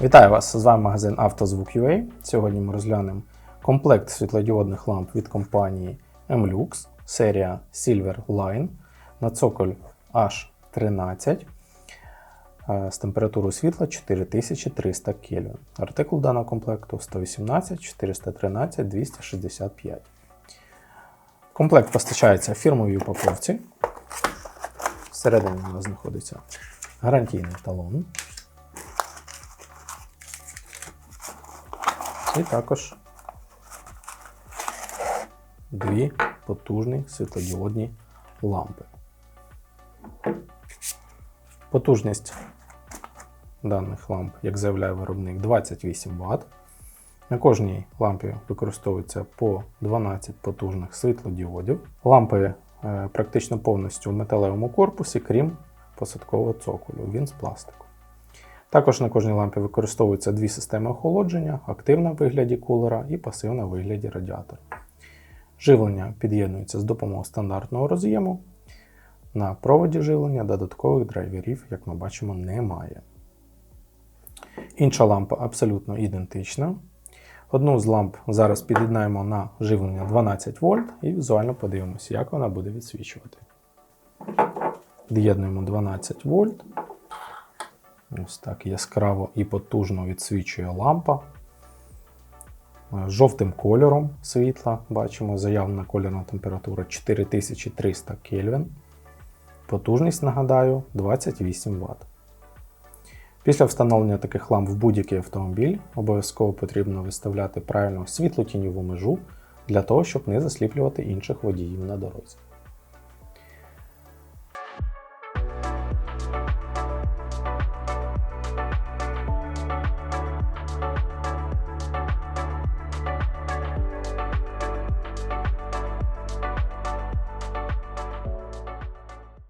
Вітаю вас! З вами магазин «Автозвук.UA». Сьогодні ми розглянемо комплект світлодіодних ламп від компанії Mlux, серія Silver Line на цоколь H13 е, з температурою світла 4300 Кельвін. Артикул даного комплекту 118 413 265. Комплект постачається в фірмовій упаковці. Всередині у нас знаходиться гарантійний талон. І також дві потужні світлодіодні лампи. Потужність даних ламп, як заявляє виробник, 28 Вт. На кожній лампі використовується по 12 потужних світлодіодів. Лампи е, практично повністю в металевому корпусі, крім посадкового цоколю. Він з пластику. Також на кожній лампі використовуються дві системи охолодження: активна в вигляді кулера і пасивна в вигляді радіатора. Живлення під'єднується з допомогою стандартного роз'єму. На проводі живлення додаткових драйверів, як ми бачимо, немає. Інша лампа абсолютно ідентична. Одну з ламп зараз під'єднаємо на живлення 12 вольт і візуально подивимося, як вона буде відсвічувати. Під'єднуємо 12 вольт. Ось так яскраво і потужно відсвічує лампа. Е, Жовтим кольором світла бачимо заявлена кольорна температура 4300 Кельвін. Потужність, нагадаю, 28 Вт. Після встановлення таких ламп в будь-який автомобіль обов'язково потрібно виставляти правильно світло-тіньову межу для того, щоб не засліплювати інших водіїв на дорозі.